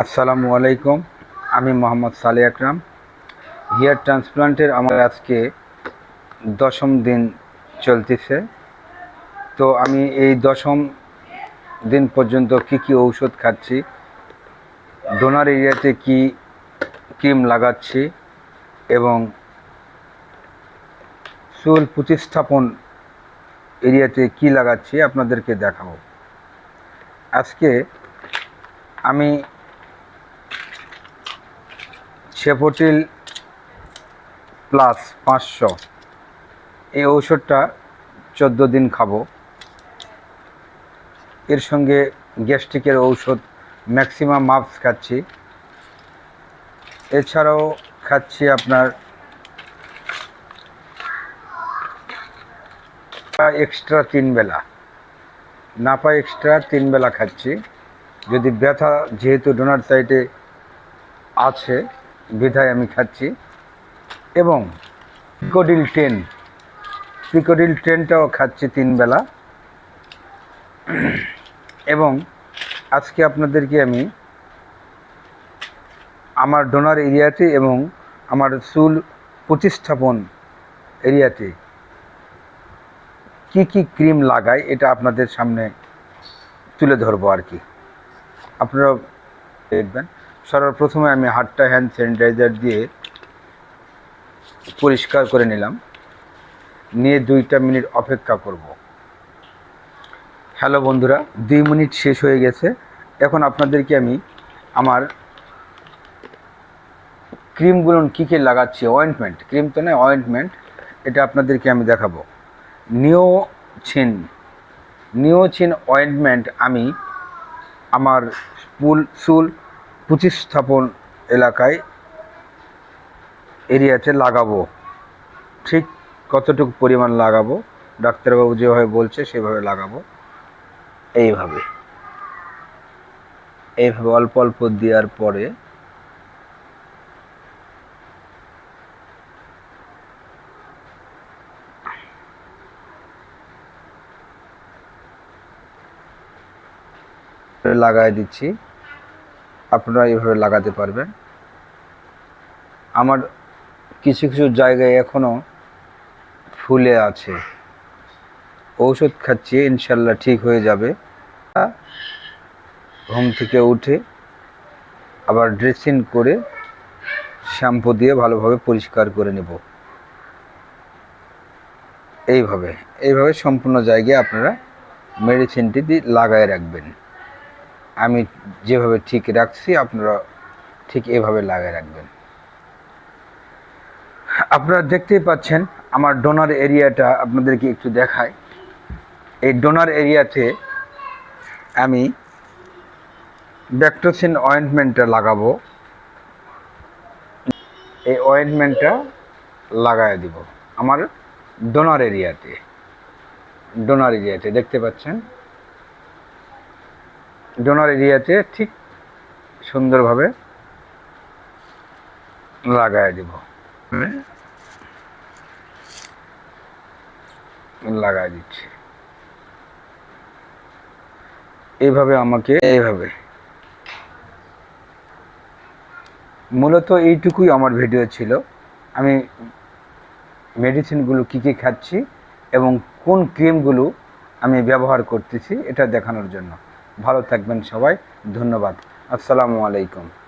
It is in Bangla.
আসসালামু আলাইকুম, আমি মোহাম্মদ সালে আকরাম। হেয়ার ট্রান্সপ্লান্টের আমার আজকে দশম দিন চলতেছে। তো আমি এই দশম দিন পর্যন্ত কি কি ঔষধ খাচ্ছি, ডোনার এরিয়াতে কি ক্রিম লাগাচ্ছি এবং চুল প্রতিস্থাপন এরিয়াতে কি লাগাচ্ছি আপনাদেরকে দেখাবো। আজকে আমি সেফোটিল প্লাস পাঁচশো। এই ঔষধটা চোদ্দ দিন খাব। এর সঙ্গে গ্যাস্ট্রিকের ঔষধ ম্যাক্সিমাম মাপস খাচ্ছি। এছাড়াও খাচ্ছি আপনার এক্সট্রা তিন বেলা। নাপা এক্সট্রা তিন বেলা খাচ্ছি। যদি ব্যথা যেহেতু ডোনার সাইডে আছে বিধায় আমি খাচ্ছি। এবং পিকোডিল টেন পিকোডিল টেনটাও খাচ্ছি তিন বেলা। এবং আজকে আপনাদেরকে আমি আমার ডোনার এরিয়াতে এবং আমার চুল প্রতিস্থাপন এরিয়াতে কি কি ক্রিম লাগাই এটা আপনাদের সামনে তুলে ধরবো আর কি। আপনারা দেখবেন। সর্বপ্রথমে আমি হাতটা হ্যান্ড স্যানিটাইজার দিয়ে পরিষ্কার করে নিলাম। নিয়ে দুইটা মিনিট অপেক্ষা করব। হ্যালো বন্ধুরা, দুই মিনিট শেষ হয়ে গেছে। এখন আপনাদেরকে আমি আমার ক্রিমগুলো কী কী লাগাচ্ছি অয়েন্টমেন্ট ক্রিম তো নয় অয়েন্টমেন্ট এটা আপনাদেরকে আমি দেখাবো। নিওছিন নিওছিন অয়েন্টমেন্ট আমি আমার চুল চুল প্রতিস্থাপন এলাকায় এরিয়াতে লাগাবো। ঠিক কতটুকু পরিমাণ লাগাবো? ডাক্তারবাবু যেভাবে বলছে, সেভাবে লাগাবো। এইভাবে। এইভাবে অল্প অল্প দেওয়ার পরে লাগাই দিচ্ছি। আপনারা এভাবে লাগাতে পারবেন। আমার কিছু কিছু জায়গায় এখনও ফুলে আছে। ঔষধ খাচ্ছি, ইনশাল্লাহ ঠিক হয়ে যাবে। ঘুম থেকে উঠে আবার ড্রেসিং করে শ্যাম্পু দিয়ে ভালোভাবে পরিষ্কার করে নেব। এইভাবে এইভাবে সম্পূর্ণ জায়গায় আপনারা মেডিসিনটি লাগায় রাখবেন। আমি যেভাবে ঠিক রাখছি, আপনারা ঠিক এভাবে লাগিয়ে রাখবেন। আপনারা দেখতেই পাচ্ছেন, আমার ডোনার এরিয়াটা আপনাদেরকে একটু দেখায় এই ডোনার এরিয়াতে আমি ব্যাক্টোসিন অয়েন্টমেন্টটা লাগাবো। এই অয়েন্টমেন্টটা লাগাই দিব, আমার ডোনার এরিয়াতে। ডোনার এরিয়াতে, দেখতে পাচ্ছেন? ডোনার এরিয়াতে ঠিক সুন্দরভাবে লাগাই দিব। লাগাই দিচ্ছি। এইভাবে আমাকে, এইভাবে। মূলত এইটুকুই আমার ভিডিও ছিল। আমি মেডিসিনগুলো কী কী খাচ্ছি এবং কোন ক্রিমগুলো আমি ব্যবহার করতেছি, এটা দেখানোর জন্য। ভালো থাকবেন সবাই ধন্যবাদ। আসসালামু আলাইকুম।